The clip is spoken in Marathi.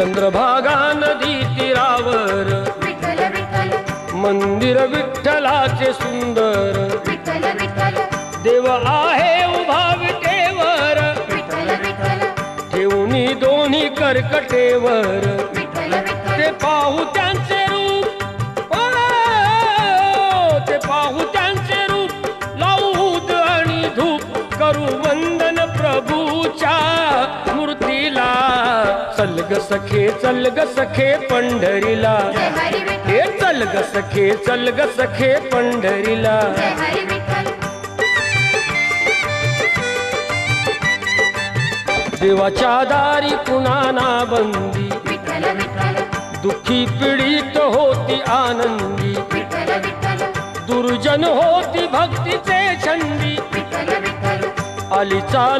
चंद्रभागा नदी तीरावर. मंदिर विठ्ठलाचे सुंदर. देव आहे उभा विटेवर. ठेवणी दोन्ही कर्कटेवर. ते पाहू त्यांचे रूप. ते पाहू त्यांचे रूप. लावूद आणि धूप करू वंदन. सखे चल ग सखे पंढरीला. हे चल ग सखे चल ग सखे पंढरीला. देवाच्या दारी कुणाना बंदी. दुःखी पीडित होती आनंदी. दुर्जन होती भक्तीचे छंदी. आली चाल